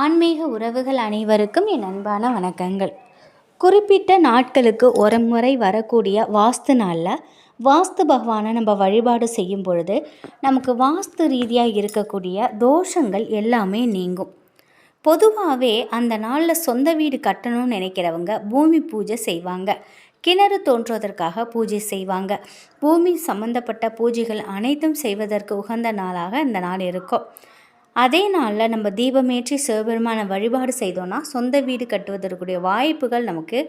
ஆன்மீக உறவுகள் அனைவருக்கும் என் அன்பான வணக்கங்கள். குறிப்பிட்ட நாட்களுக்கு ஒரு முறை வரக்கூடிய வாஸ்து நாளில் வாஸ்து பகவானை நம்ம வழிபாடு செய்யும் பொழுது நமக்கு வாஸ்து ரீதியாக இருக்கக்கூடிய தோஷங்கள் எல்லாமே நீங்கும். பொதுவாகவே அந்த நாளில் சொந்த வீடு கட்டணும்னு நினைக்கிறவங்க பூமி பூஜை செய்வாங்க. கிணறு தோன்றுவதற்காக பூஜை செய்வாங்க. பூமி சம்பந்தப்பட்ட பூஜைகள் அனைத்தும் செய்வதற்கு உகந்த நாளாக இந்த நாள் இருக்கும். அதே நாளில் நம்ம தீபமேற்றி சிவபெருமானை வழிபாடு செய்தோன்னா சொந்த வீடு கட்டுவதற்குரிய வாய்ப்புகள் நமக்கு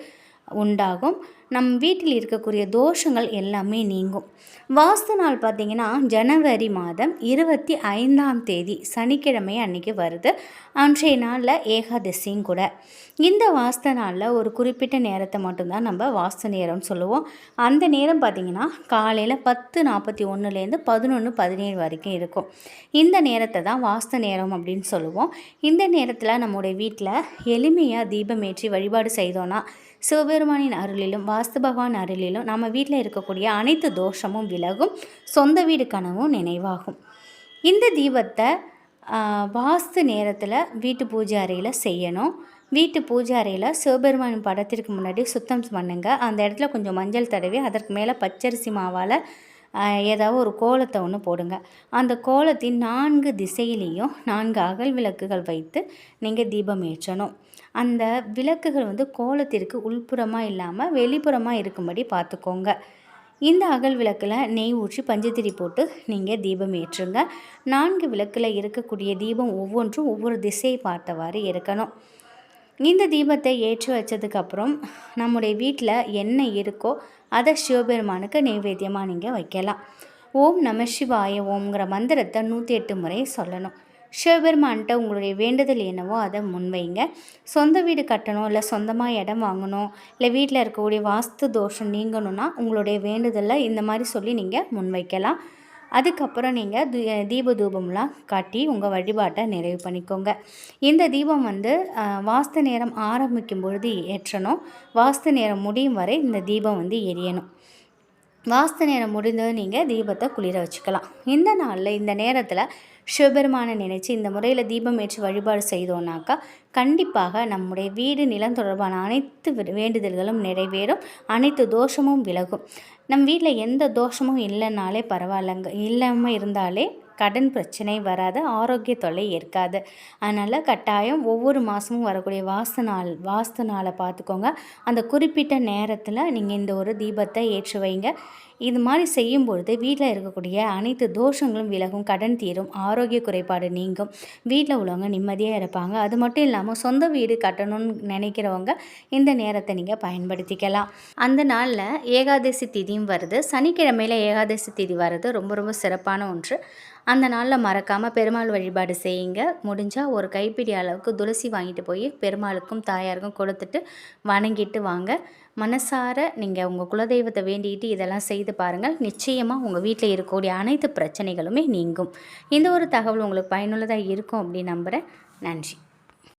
உண்டாகும். நம் வீட்டில் இருக்கக்கூடிய தோஷங்கள் எல்லாமே நீங்கும். வாஸ்து நாள் பார்த்திங்கன்னா ஜனவரி மாதம் இருபத்தி ஐந்தாம் தேதி சனிக்கிழமை அன்றைக்கி வருது. அன்றைய நாளில் ஏகாதசியும் கூட. இந்த வாஸ்து நாளில் ஒரு குறிப்பிட்ட நேரத்தை மட்டும்தான் நம்ம வாஸ்து நேரம்னு சொல்லுவோம். அந்த நேரம் பார்த்திங்கன்னா காலையில் பத்து நாற்பத்தி ஒன்றுலேருந்து பதினொன்று பதினேழு வரைக்கும் இருக்கும். இந்த நேரத்தை தான் வாஸ்து நேரம் அப்படின்னு சொல்லுவோம். இந்த நேரத்தில் நம்முடைய வீட்டில் எளிமையாக தீபமேற்றி வழிபாடு செய்தோன்னா சிவபெருமானின் அருளிலும் வாஸ்து பகவான் அருளிலும் நம்ம வீட்டில் இருக்கக்கூடிய அனைத்து தோஷமும் விலகும் சொந்த வீடு கனவும் நினைவாகும். இந்த தீபத்தை வாஸ்து நேரத்தில் வீட்டு பூஜை அறையில் செய்யணும். வீட்டு பூஜை அறையில் சிவபெருமான் படத்திற்கு முன்னாடி சுத்தம் பண்ணுங்கள் அந்த இடத்துல கொஞ்சம் மஞ்சள் தடவி அதற்கு மேலே பச்சரிசி மாவால் ஏதாவது ஒரு கோலத்தை ஒன்று போடுங்க. அந்த கோலத்தின் நான்கு திசையிலையும் நான்கு அகல் விளக்குகள் வைத்து நீங்கள் தீபம் ஏற்றணும். அந்த விளக்குகள் வந்து கோலத்திற்கு உள்புறமாக இல்லாமல் வெளிப்புறமாக இருக்கும்படி பார்த்துக்கோங்க. இந்த அகல் விளக்கில் நெய் ஊற்றி பஞ்சத்திரி போட்டு நீங்கள் தீபம் ஏற்றுங்க. நான்கு விளக்கில் இருக்கக்கூடிய தீபம் ஒவ்வொன்றும் ஒவ்வொரு திசையை பார்த்தவாறு இருக்கணும். இந்த தீபத்தை ஏற்றி வச்சதுக்கப்புறம் நம்முடைய வீட்டில் என்ன இருக்கோ அதை சிவபெருமானுக்கு நைவேத்தியமாக நீங்கள் வைக்கலாம். ஓம் நம சிவாய ஓம்ங்கிற மந்திரத்தை நூற்றி எட்டு முறை சொல்லணும். சிவபெருமான்கிட்ட உங்களுடைய வேண்டுதல் என்னவோ அதை முன்வைங்க. சொந்த வீடு கட்டணும் இல்லை சொந்தமாக இடம் வாங்கணும் இல்லை வீட்டில் இருக்கக்கூடிய வாஸ்து தோஷம் நீங்கணும்னா உங்களுடைய வேண்டுதலை இந்த மாதிரி சொல்லி நீங்கள் முன்வைக்கலாம். அதுக்கப்புறம் நீங்கள் தீப தூபம்லாம் காட்டி உங்கள் வழிபாட்டை நிறைவு பண்ணிக்கோங்க. இந்த தீபம் வந்து வாஸ்து நேரம் ஆரம்பிக்கும் பொழுது ஏற்றணும். வாஸ்து நேரம் முடியும் வரை இந்த தீபம் வந்து எரியணும். வாஸ்து நேரம் முடிந்ததும் நீங்கள் தீபத்தை குளிர வச்சுக்கலாம். இந்த நாளில் இந்த நேரத்தில் சிவபெருமானை நினச்சி இந்த முறையில் தீபம் ஏற்றி வழிபாடு செய்தோன்னாக்கா கண்டிப்பாக நம்முடைய வீடு நிலம் தொடர்பான அனைத்து வேண்டுதல்களும் நிறைவேறும் அனைத்து தோஷமும் விலகும். நம் வீட்டில் எந்த தோஷமும் இல்லைனாலே பரவாயில்லங்க. இல்லாமல் இருந்தாலே கடன் பிரச்சனை வராது ஆரோக்கிய தொல்லை ஏற்காது. அதனால் கட்டாயம் ஒவ்வொரு மாதமும் வரக்கூடிய வாஸ்து நாள் வாஸ்து நாளை பார்த்துக்கோங்க. அந்த குறிப்பிட்ட நேரத்தில் நீங்கள் இந்த ஒரு தீபத்தை ஏற்றி வைங்க. இது மாதிரி செய்யும் பொழுது வீட்டில் இருக்கக்கூடிய அனைத்து தோஷங்களும் விலகும் கடன் தீரும் ஆரோக்கிய குறைபாடு நீங்கும். வீட்டில் உள்ளவங்க நிம்மதியாக இருப்பாங்க. அது மட்டும் இல்லாமல் சொந்த வீடு கட்டணும்னு நினைக்கிறவங்க இந்த நேரத்தை நீங்கள் பயன்படுத்திக்கலாம். அந்த நாளில் ஏகாதசி திதியும் வருது. சனிக்கிழமையில் ஏகாதசி திதி வர்றது ரொம்ப ரொம்ப சிறப்பான ஒன்று. அந்த நாளில் மறக்காமல் பெருமாள் வழிபாடு செய்யுங்க. முடிஞ்சால் ஒரு கைப்பிடி அளவுக்கு துளசி வாங்கிட்டு போய் பெருமாளுக்கும் தாயாருக்கும் கொடுத்துட்டு வணங்கிட்டு வாங்க. மனசார நீங்கள் உங்கள் குலதெய்வத்தை வேண்டிக்கிட்டு இதெல்லாம் செய்து செய்து பாருங்கள். நிச்சயமாக உங்கள் வீட்டில் இருக்கக்கூடிய அனைத்து பிரச்சனைகளுமே நீங்கும். இந்த ஒரு தகவல் உங்களுக்கு பயனுள்ளதாக இருக்கும் அப்படின்னு நம்புகிறேன் நன்றி.